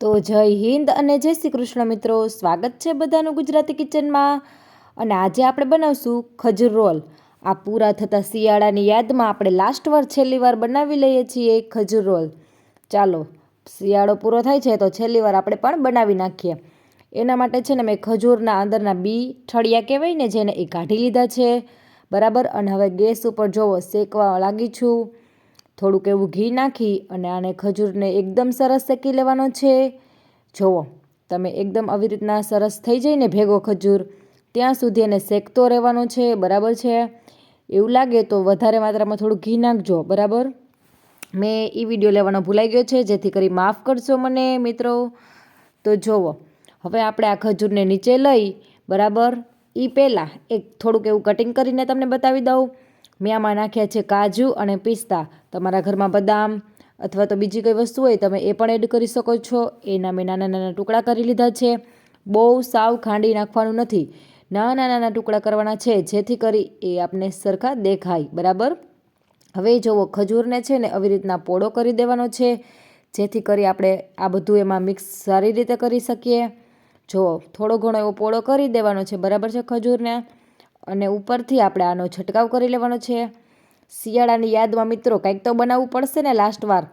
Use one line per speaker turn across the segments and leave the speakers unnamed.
તો જય હિન્દ અને જય શ્રી કૃષ્ણ મિત્રો. સ્વાગત છે બધાનું ગુજરાતી કિચનમાં. અને આજે આપણે બનાવશું ખજૂર રોલ. આ પૂરા થતા શિયાળાની યાદમાં આપણે લાસ્ટ વાર છેલ્લી વાર બનાવી લઈએ છીએ ખજૂર રોલ. ચાલો, શિયાળો પૂરો થાય છે તો છેલ્લી વાર આપણે પણ બનાવી નાખીએ. એના માટે છે ને મેં ખજૂરના અંદરના બી ઠળિયા કહેવાય ને જેને એ કાઢી લીધા છે. બરાબર? અને હવે ગેસ ઉપર જોવો, શેકવા લાગી છું. થોડુંક એવું ઘી નાખી અને આને ખજૂરને એકદમ સરસ શેકી લેવાનો છે. જુઓ તમે એકદમ આવી રીતના સરસ થઈ જાય ને ભેગો ખજૂર ત્યાં સુધી એને શેકતો રહેવાનો છે, બરાબર છે? એવું લાગે તો વધારે માત્રામાં થોડું ઘી નાખજો, બરાબર? મેં એ વીડિયો લેવાનો ભૂલાઈ ગયો છે, જેથી કરી માફ કરશો મને, મિત્રો. તો જુઓ હવે આપણે આ ખજૂરને નીચે લઈ, બરાબર? એ પહેલાં એક થોડુંક એવું કટિંગ કરીને તમને બતાવી દઉં. મેં આમાં નાખ્યા છે કાજુ અને પિસ્તા. તમારા ઘરમાં બદામ અથવા તો બીજી કોઈ વસ્તુ હોય, તમે એ પણ એડ કરી શકો છો. એના મેં નાના નાના ટુકડા કરી લીધા છે. બહુ સાવ ખાંડી નાખવાનું નથી. નાના નાના ટુકડા કરવાના છે, જેથી કરી એ આપને સરખા દેખાય. બરાબર? હવે જુઓ ખજૂરને છે ને આવી રીતના પોળો કરી દેવાનો છે, જેથી કરી આપણે આ બધું એમાં મિક્સ સારી રીતે કરી શકીએ. જુઓ થોડો ઘણો એવો પોળો કરી દેવાનો છે. બરાબર છે ખજૂરને? અને ઉપરથી આપણે આનો છંટકાવ કરી લેવાનો છે. શિયાળાની યાદમાં મિત્રો કંઈક તો બનાવવું પડશે ને લાસ્ટ વાર.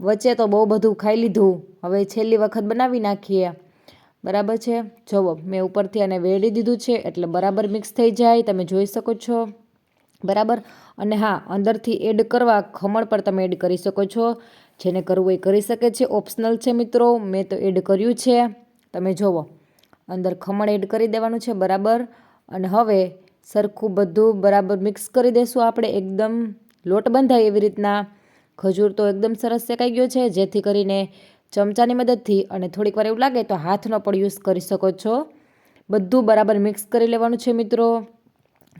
વચ્ચે તો બહુ બધું ખાઈ લીધું. હવે છેલ્લી વખત બનાવી નાખીએ. બરાબર છે? જુઓ, મેં ઉપરથી આને વેળી દીધું છે એટલે બરાબર મિક્સ થઈ જાય. તમે જોઈ શકો છો. બરાબર? અને હા, અંદરથી એડ કરવા ખમણ પર તમે એડ કરી શકો છો. જેને કરવું એ કરી શકે છે. ઓપ્શનલ છે મિત્રો. મેં તો એડ કર્યું છે. તમે જુઓ, અંદર ખમણ એડ કરી દેવાનું છે. બરાબર? અને હવે સરખું બધું બરાબર મિક્સ કરી દઈશું આપણે. એકદમ લોટ બંધાય એવી રીતના. ખજૂર તો એકદમ સરસ શેકાઈ ગયો છે, જેથી કરીને ચમચાની મદદથી અને થોડીક વાર એવું લાગે તો હાથનો પણ યુઝ કરી શકો છો. બધું બરાબર મિક્સ કરી લેવાનું છે મિત્રો.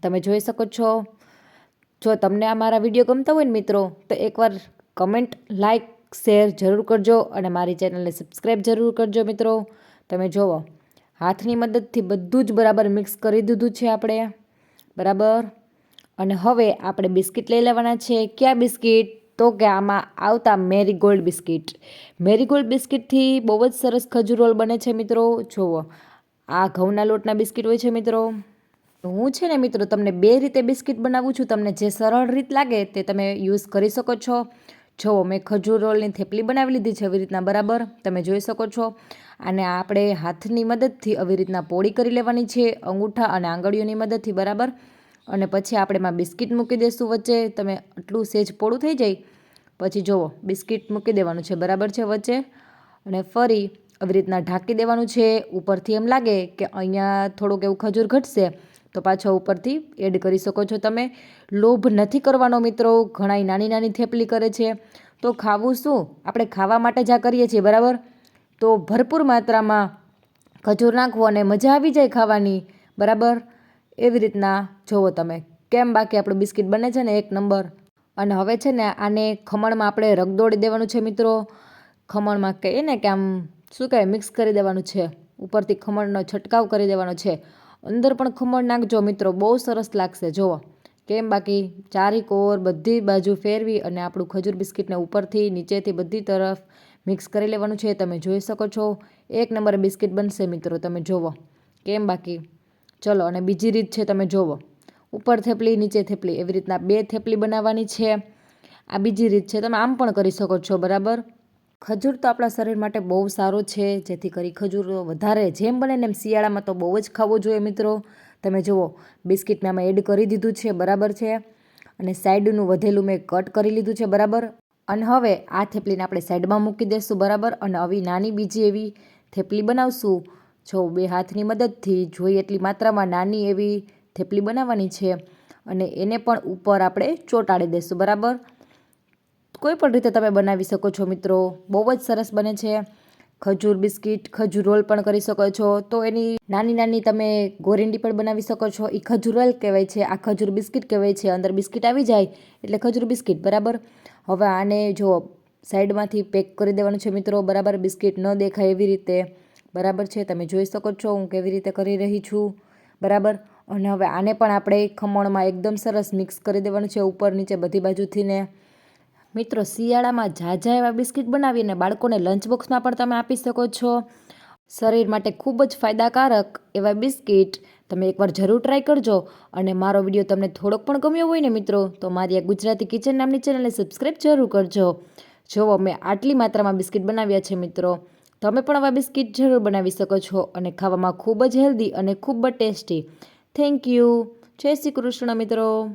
તમે જોઈ શકો છો. જો તમને આ મારા વીડિયો ગમતા હોય ને મિત્રો, તો એકવાર કમેન્ટ લાઇક શેર જરૂર કરજો અને મારી ચેનલને સબસ્ક્રાઈબ જરૂર કરજો મિત્રો. તમે જુઓ હાથની મદદથી બધું જ બરાબર મિક્સ કરી દીધું છે આપણે. બરાબર? અને હવે આપણે બિસ્કિટ લઈ લેવાના છે. કયા બિસ્કિટ? તો કે આમાં આવતા મેરીગોલ્ડ બિસ્કિટ. મેરીગોલ્ડ બિસ્કિટથી બહુ જ સરસ ખજૂર રોલ બને છે મિત્રો. જુઓ, આ ઘઉંના લોટના બિસ્કિટ હોય છે મિત્રો. હું છે ને મિત્રો તમને બે રીતે બિસ્કિટ બનાવું છું. તમને જે સરળ રીત લાગે તે તમે યુઝ કરી શકો છો. જુઓ મેં ખજૂર રોલની થેપલી બનાવી લીધી છે આવી રીતના બરાબર, તમે જોઈ શકો છો. અને આપણે હાથની મદદથી આવી રીતના પોળી કરી લેવાની છે, અંગૂઠા અને આંગળીઓની મદદથી, બરાબર? અને પછી આપણે એમાં બિસ્કિટ મૂકી દઈશું વચ્ચે, તમે આટલું સેજ પોળું થઈ જાય, પછી જુઓ, બિસ્કિટ મૂકી દેવાનું છે, બરાબર છે, વચ્ચે? અને ફરી આવી રીતના ઢાંકી દેવાનું છે, ઉપરથી એમ લાગે કે અહીંયા થોડુંક એવું ખજૂર ઘટશે તો પાછો ઉપરથી એડ કરી શકો છો તમે. લોભ નથી કરવાનો મિત્રો, ઘણાય નાની નાની થેપલી કરે છે. તો ખાવું શું? આપણે ખાવા માટે જ આ કરીએ છીએ, બરાબર? તો ભરપૂર માત્રામાં ખજૂર નાખવું અને મજા આવી જાય ખાવાની, બરાબર? એવી રીતના જુઓ તમે. કેમ બાકી આપણું બિસ્કિટ બને છે ને એક નંબર? અને હવે છે ને આને ખમણમાં આપણે રગદોડી દેવાનું છે મિત્રો. ખમણમાં કહીએ ને કે આમ શું કહેવાય, મિક્સ કરી દેવાનું છે. ઉપરથી ખમણનો છંટકાવ કરી દેવાનો છે. અંદર પણ ખમણ નાખજો મિત્રો, બહુ સરસ લાગશે જુઓ કેમ બાકી ચારી કોર બધી બાજુ ફેરવી અને આપણું ખજૂર બિસ્કિટને ઉપરથી નીચેથી બધી તરફ મિક્સ કરી લેવાનું છે, તમે જોઈ શકો છો. એક નંબર બિસ્કિટ બનશે મિત્રો, તમે જુઓ કેમ બાકી? ચલો, અને બીજી રીત છે, તમે જુઓ ઉપર થેપલી, નીચે થેપલી, એવી રીતના બે થેપલી બનાવવાની છે. આ બીજી રીત છે, તમે આમ પણ કરી શકો છો, બરાબર? ખજૂર તો આપણા શરીર માટે બહુ સારો છે, જેથી કરી ખજૂર વધારે જેમ બને ને એમ શિયાળામાં તો બહુ જ ખાવો જોઈએ મિત્રો. તમે જુઓ, બિસ્કિટ મેં આમાં એડ કરી દીધું છે, બરાબર છે? અને સાઈડનું વધેલું મેં કટ કરી લીધું છે, બરાબર? અને હવે આ થેપલીને આપણે સાઈડમાં મૂકી દઈશું બરાબર? અને આવી નાની બીજી એવી થેપલી બનાવશું. જો બે હાથની મદદથી જોઈ એટલી માત્રામાં નાની એવી થેપલી બનાવવાની છે. અને એને પણ ઉપર આપણે ચોંટાડી દઈશું બરાબર? કોઈ પણ રીતે તમે બનાવી શકો છો મિત્રો. બહુ જ સરસ બને છે. ખજૂર બિસ્કિટ, ખજૂર રોલ પણ કરી શકો છો. તો એની નાની નાની તમે ગોરીંડી પણ બનાવી શકો છો. એ ખજૂર રોલ કહેવાય છે. આ ખજૂર બિસ્કિટ કહેવાય છે. અંદર બિસ્કિટ આવી જાય એટલે ખજૂર બિસ્કિટ, બરાબર? હવે આને જો સાઈડમાંથી પેક કરી દેવાનું છે મિત્રો. બરાબર? બિસ્કિટ ન દેખાય એવી રીતે. બરાબર છે? તમે જોઈ શકો છો હું કેવી રીતે કરી રહી છું. બરાબર? અને હવે આને પણ આપણે ખમણમાં એકદમ સરસ મિક્સ કરી દેવાનું છે ઉપર નીચે બધી બાજુથી ને. મિત્રો, શિયાળામાં ઝાઝા એવા બિસ્કિટ બનાવીને બાળકોને લંચ બોક્સમાં પણ તમે આપી શકો છો. શરીર માટે ખૂબ જ ફાયદાકારક એવા બિસ્કિટ. તમે એકવાર જરૂર ટ્રાય કરજો. અને મારો વીડિયો તમને થોડોક પણ ગમ્યો હોય ને મિત્રો, તો મારી આ ગુજરાતી કિચન નામની ચેનલને સબસ્ક્રાઈબ જરૂર કરજો. જુઓ મેં આટલી માત્રામાં બિસ્કિટ બનાવ્યા છે મિત્રો. તમે પણ આવા બિસ્કિટ જરૂર બનાવી શકો છો અને ખાવામાં ખૂબ જ હેલ્ધી અને ખૂબ જ ટેસ્ટી થેન્ક યુ જય શ્રી કૃષ્ણ મિત્રો.